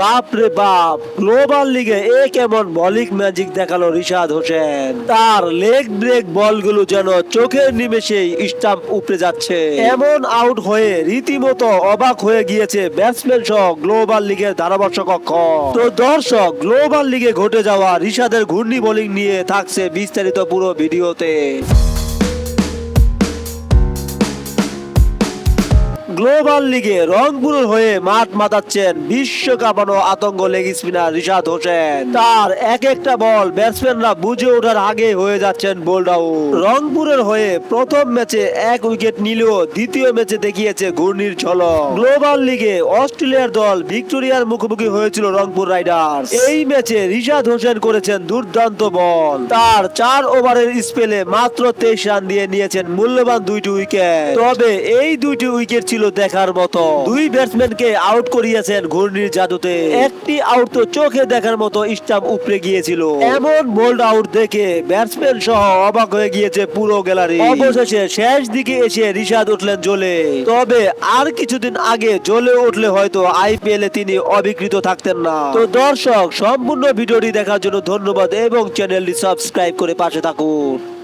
বাপ রে বাপ গ্লোবাল লিগে এ কেমন বলিং ম্যাজিক দেখাল রিশাদ হোসেন? তার লেগ ব্রেক বলগুলো যেন চোখের নিমেষেই স্টাম্প উপড়ে যাচ্ছে। এমন আউট হয়ে রীতিমতো অবাক হয়ে গিয়েছে ব্যাটসম্যান সহ গ্লোবাল লিগের ধারাভাষ্য কক্ষ তো দর্শক গ্লোবাল লিগে ঘটে যাওয়া রিশাদের ঘূর্ণি বোলিং নিয়ে থাকছে বিস্তারিত পুরো ভিডিওতে। গ্লোবাল লিগে রংপুরের হয়ে মাঠ মাতাচ্ছেন বিশ্ব কাঁপানো আতঙ্ক লেগ স্পিনার রিশাদ হোসেন। তার এক একটা বল ব্যাটসম্যানরা বুঝে ওঠার আগে হয়ে যাচ্ছেন বোল্ড আউট। রংপুরের হয়ে প্রথম ম্যাচে এক উইকেট নিলেও দ্বিতীয় ম্যাচে দেখিয়েছে ঘূর্ণির ঝলক। গ্লোবাল লিগে অস্ট্রেলিয়ার দল ভিক্টোরিয়ার মুখোমুখি হয়েছিল রংপুর রাইডার্স। এই ম্যাচে রিশাদ হোসেন করেছেন দুর্দান্ত বল। তার চার ওভারের স্পেলে মাত্র তেইশ রান দিয়ে নিয়েছেন মূল্যবান দুইটি উইকেট। তবে এই দুইটি উইকেট ছিল দেখার মতো। দুই ব্যাটসম্যানকে আউট করিয়েছেন ঘূর্ণির জাদুতে। একটি আউট তো চোখে দেখার মতো স্টাম্প উপড়ে গিয়েছিল। এমন বোল্ড আউট দেখে ব্যাটসম্যান সহ অবাক হয়ে গিয়েছে পুরো গ্যালারি অবশেষে শেষ দিকে এসে রিশাদ উঠলেন জ্বলে তবে আর কিছুদিন আগে জ্বলে উঠলে হয়তো আইপিএল এ তিনি অবিকৃত থাকতেন না। তো দর্শক, সম্পূর্ণ ভিডিওটি দেখার জন্য ধন্যবাদ এবং চ্যানেলটি সাবস্ক্রাইব করে পাশে থাকুন।